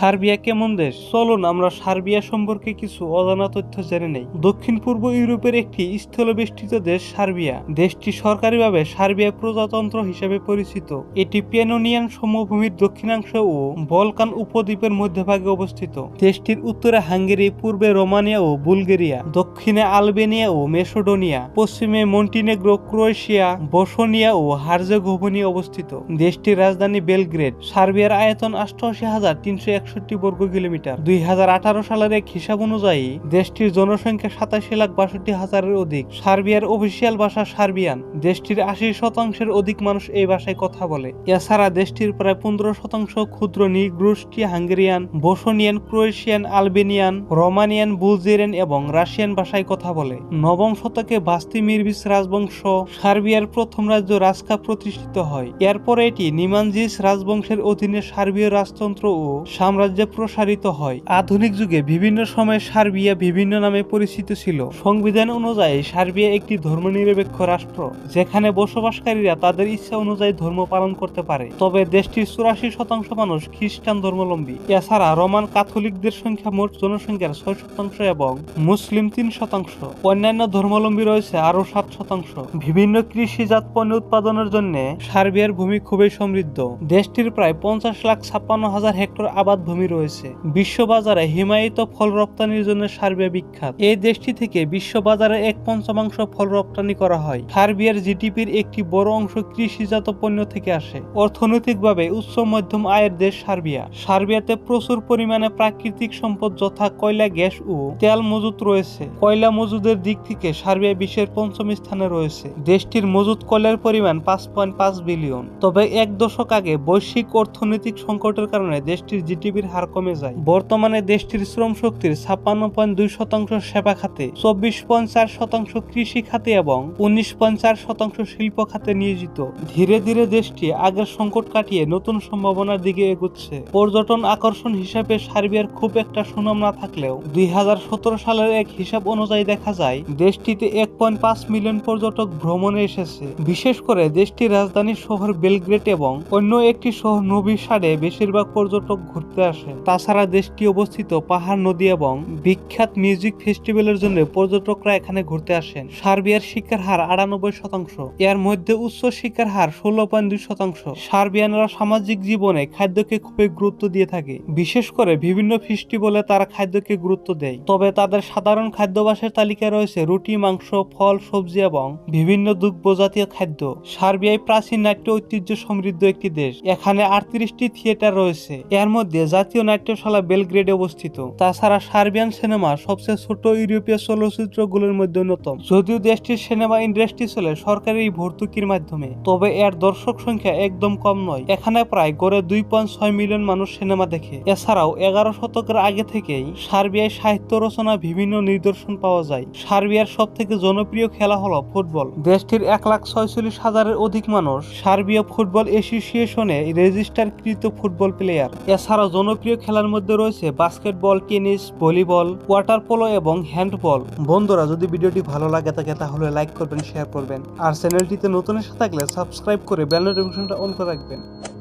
Serbia কেমন দেশ? চলুন, আমরা সার্বিয়া সম্পর্কে কিছু অজানা তথ্য জেনে নেই। দক্ষিণ পূর্ব ইউরোপের একটি স্থলবেষ্টিত দেশ সার্বিয়া। দেশটি সরকারিভাবে সার্বিয়া প্রজাতন্ত্র হিসেবে পরিচিত। এটি পেনোনিয়ান সমভূমির দক্ষিণাংশ ও বলকান উপদ্বীপের মধ্যভাগে অবস্থিত। দেশটির উত্তরে হাঙ্গেরি, পূর্বে রোমানিয়া ও বুলগেরিয়া, দক্ষিণে আলবেনিয়া ও মেসোডোনিয়া, পশ্চিমে মন্টিনেগ্রো, ক্রোয়েশিয়া, বসনিয়া ও হার্জেগোভনি অবস্থিত। দেশটির রাজধানী বেলগ্রেড। সার্বিয়ার আয়তন অষ্টআশি হাজার তিনশো একষট্টি বর্গ কিলোমিটার। দুই হাজার আঠারো সালের এক হিসাব অনুযায়ী, দেশটির জনসংখ্যা সাতাশি লাখ বাষট্টি হাজারের অধিক। সার্বিয়ার অফিসিয়াল ভাষা সার্বিয়ান। দেশটির আশি শতাংশের অধিক মানুষ এই ভাষায় কথা বলে। এছাড়া দেশটির প্রায় পনেরো শতাংশ ক্ষুদ্র নিগ্রুষ্টি Hungarian, Bosnian, Croatian, Albanian, Romanian, Bulgarian এবং রাশিয়ান ভাষায় কথা বলে। নবম শতকে বাস্তি মিরবিস রাজবংশ সার্বিয়ার প্রথম রাজ্য রাস্কা প্রতিষ্ঠিত হয়। এরপরে এটি নিমানজিস রাজবংশের অধীনে সার্বীয় রাজতন্ত্র ও সাম্রাজ্যে প্রসারিত হয়। আধুনিক যুগে বিভিন্ন সময়ে সার্বিয়া বিভিন্ন নামে পরিচিত ছিল। সংবিধান অনুযায়ী সার্বিয়া একটি ধর্মনিরপেক্ষ রাষ্ট্র, যেখানে বসবাসকারীরা তাদের ইচ্ছা অনুযায়ী ধর্ম পালন করতে পারে। তবে দেশটির চুরাশি শতাংশ মানুষ খ্রিস্টান ধর্মাবলম্বী। এছাড়া রোমান ক্যাথলিকদের সংখ্যা মোট জনসংখ্যার ছয় শতাংশ এবং মুসলিম তিন শতাংশ। অন্যান্য ধর্মাবলম্বী রয়েছে আরও সাত শতাংশ। বিভিন্ন কৃষিজাত পণ্য উৎপাদনের জন্য সার্বিয়ার ভূমি খুবই সমৃদ্ধ। দেশটির প্রায় পঞ্চাশ লাখ ছাপ্পান্ন হাজার হেক্টর আবাদ ভূমি রয়েছে। বিশ্ববাজারে হিমায়িত ফল রপ্তানির জন্য সার্বিয়া বিখ্যাত। এই দেশটি থেকে বিশ্ববাজারে এক পঞ্চমাংশ ফল রপ্তানি করা হয়। সার্বিয়ার জিডিপির একটি বড় অংশ কৃষিজাত পণ্য থেকে আসে। অর্থনৈতিকভাবে উচ্চ মধ্যম আয়ের দেশ সার্বিয়া। সার্বিয়াতে প্রচুর পরিমাণে প্রাকৃতিক সম্পদ যথা কয়লা, গ্যাস ও তেল মজুত রয়েছে। কয়লা মজুদের দিক থেকে সার্বিয়া বিশ্বের পঞ্চম স্থানে রয়েছে। দেশটির মজুত কয়লার পরিমাণ পাঁচ পয়েন্ট পাঁচ বিলিয়ন। তবে এক দশক আগে বৈশ্বিক অর্থনৈতিক সংকটের কারণে দেশটির জিডিপির হার কমে যায়। বর্তমানে দেশটির শ্রম শক্তির ছাপ্পান্ন পয়েন্ট দুই শতাংশ সেবা খাতে, চব্বিশ পয়েন্ট চার শতাংশ কৃষি খাতে এবং উনিশ পয়েন্ট চার শতাংশ শিল্প খাতে নিয়োজিত। ধীরে ধীরে দেশটি আগের সংকট কাটিয়ে নতুন সম্ভাবনার দিকে এগুচ্ছে। পর্যটন আকর্ষণ হিসেবে সার্বিয়ার খুব একটা সুনাম না থাকলেও দুই হাজার সতেরো সালের এক হিসাব অনুযায়ী দেখা যায়, দেশটিতে এক পয়েন্ট পাঁচ মিলিয়ন পর্যটক ভ্রমণে এসেছে। বিশেষ করে দেশটির রাজধানী শহর বেলগ্রেড এবং অন্য একটি শহর নবী সাডে বেশিরভাগ পর্যটক ঘুরতে আসে। তাছাড়া দেশটি অবস্থিত পাহাড়, নদী এবং বিখ্যাত মিউজিক ফেস্টিভ্যালের জন্য পর্যটকরা এখানে ঘুরতে আসেন। সার্বিয়ার শিক্ষার হার আটানব্বই শতাংশ। এর মধ্যে উচ্চ শিক্ষার হার ষোলো পয়েন্ট দুই শতাংশ। সার্বিয়ানরা সামাজিক জীবনে খাদ্যকে খুবই গুরুত্ব দিয়ে থাকে। বিশেষ করে বিভিন্ন ফেস্টিভ্যালে তারা খাদ্যকে গুরুত্ব দেয়। তবে তাদের সাধারণ খাদ্যাভ্যাসের তালিকায় রয়েছে রুটি, মাংস, ফল, সবজি এবং বিভিন্ন দুগ্ধ জাতীয় খাদ্য। সার্বিয়ায় প্রাচীন নাট্য ঐতিহ্য সমৃদ্ধ একটি দেশ। এখানে আটত্রিশটি থিয়েটার রয়েছে। এর মধ্যে জাতীয় নাট্যশালা বেলগ্রেডে অবস্থিত। তাছাড়া সার্বিয়ান সিনেমা সবচেয়ে ছোট ইউরোপীয় চলচ্চিত্রগুলোর মধ্যে অন্যতম। যদিও দেশটির সিনেমা ইন্ডাস্ট্রি চলে সরকারি ভর্তুকির মাধ্যমে, তবে এর দর্শক সংখ্যা একদম কম নয়। এখানে প্রায় গড়ে দুই পয়েন্ট ছয় মিলিয়ন মানুষ সিনেমা দেখে। এছাড়াও এগারো শতকের আগে থেকেই সার্বিয়ায় সাহিত্য রচনা বিভিন্ন নিদর্শন পাওয়া যায়। সার্বিয়ার সব থেকে জনপ্রিয় খেলা হলো ফুটবল। দেশটির এক লাখ ছয়চল্লিশ হাজারের অধিক মানুষ সার্বীয় ফুটবল অ্যাসোসিয়েশনে রেজিস্টারকৃত ফুটবল প্লেয়ার। এছাড়াও জনপ্রিয় খেলার মধ্যে রয়েছে basketball tennis volleyball water polo এবং হ্যান্ডবল বন্ধুরা, যদি ভিডিওটি ভালো লাগে থাকে, তাহলে লাইক করবেন শেয়ার করবেন। আর চ্যানেলটিতে নতুন এসে থাকলে সাবস্ক্রাইব করে বেল নোটিফিকেশনটা অন করে রাখবেন।